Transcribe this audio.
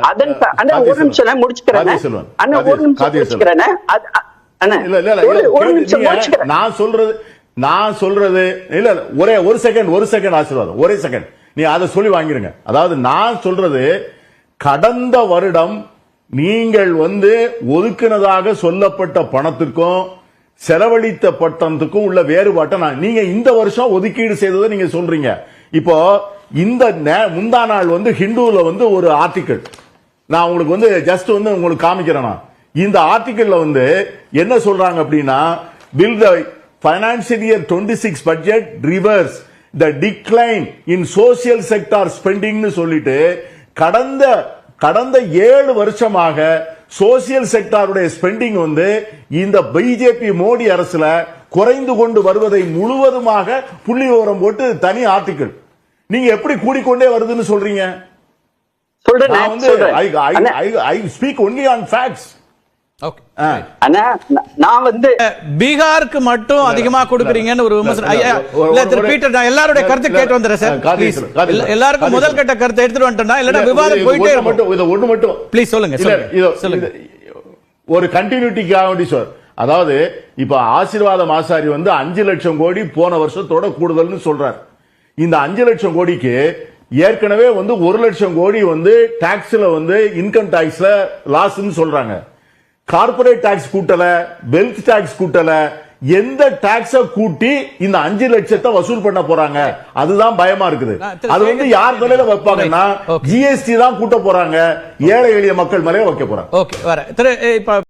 அதன் ப- அண்ணா கார்த்திகை ஒரு நிமிஷம் நான் முடிச்சுக்கிறேன். அண்ணா. ஒரு நிமிஷம். முடிச்சுக்கிறேன் ஒரு- நிமிஷம் முடிச்சுக்கிறேன். சொல்றது நான் சொல்றது இல்ல ஒரே ஒரு செகண்ட் ஒரு செகண்ட் ஆசீர்வாதம். ஒரே செகண்ட் நீ அதை சொல்லி வாங்கிருங்க. அதாவது நான் சொல்றது கடந்த வருடம் நீங்கள் வந்து ஒதுக்கினதாக சொல்லப்பட்ட பணத்திற்கும் செலவழித்த பட்டத்துக்கும் உள்ள வேறுபாட்டை நான் நீங்க இந்த வருஷம் ஒதுக்கீடு செய்ததை நீங்க சொல்றீங்க. இப்போ இந்த முந்தா நாள் வந்து ஹிந்துல வந்து ஒரு ஆர்டிக்கிள் நான் உங்களுக்கு வந்து ஜஸ்ட் வந்து உங்களுக்கு காமிக்கிறேன் இந்த ஆர்டிக்கல்ல வந்து என்ன சொல்றாங்க அப்படின்னா will the financial year twenty six budget reverse the decline in social sector ஸ்பெண்டிங்னு சொல்லிட்டு கடந்த கடந்த ஏழு வருஷமாக சோசியல் செக்டாருடைய ஸ்பெண்டிங் வந்து இந்த பிஜேபி மோடி அரசுல குறைந்து கொண்டு வருவதை முழுவதுமாக புள்ளி விவரம் போட்டு தனி ஆர்டிக்கிள் நீங்க எப்படி கூடிக்கொண்டே வருதுன்னு சொல்றீங்க? சொல்றேன் நான் வந்து பீகாருக்கு மட்டும் அதிகமா கொடுக்குறீங்கன்னு ஒரு விமர்சனம். பீட்டர் நான் எல்லாருடைய கருத்து கேட்டு வந்துடுறேன் சார். எல்லாருக்கும் முதல். கட்ட கருத்தை எடுத்துட்டு வந்துட்டா இல்லன்னா இல்ல, விவாதம் போயிட்டே மட்டும், இது ஒண்ணு மட்டும். ப்ளீஸ் சொல்லுங்க சொல்லுங்க இது- சொல்லுங்க. இது- ஒரு கண்டினியூட்டிக்காக வேண்டி சார் அதாவது இப்ப ஆசீர்வாதம் ஆசாரி வந்து அஞ்சு லட்சம் கோடி போன வருஷத்தோட கூடுதல்னு சொல்றார். இந்த அஞ்சு லட்சம் கோடிக்கு ஏற்கனவே வந்து ஒரு லட்சம் கோடி வந்து டாக்ஸ்ல வந்து இன்கம் டாக்ஸ்ல லாஸ்ன்னு சொல்றாங்க. கார்பரேட் டாக்ஸ் கூட்டல வெல்த் டாக்ஸ் கூட்டல எந்த டாக்ஸ கூட்டி இந்த அஞ்சு லட்சத்தை வசூல் பண்ண போறாங்க? அதுதான் பயமா இருக்குது. அது வந்து யார் தலையில வைப்பாங்கன்னா. ஜிஎஸ்டி தான் கூட்ட போறாங்க. ஏழை எளிய மக்கள் மேலே வைக்க போறாங்க.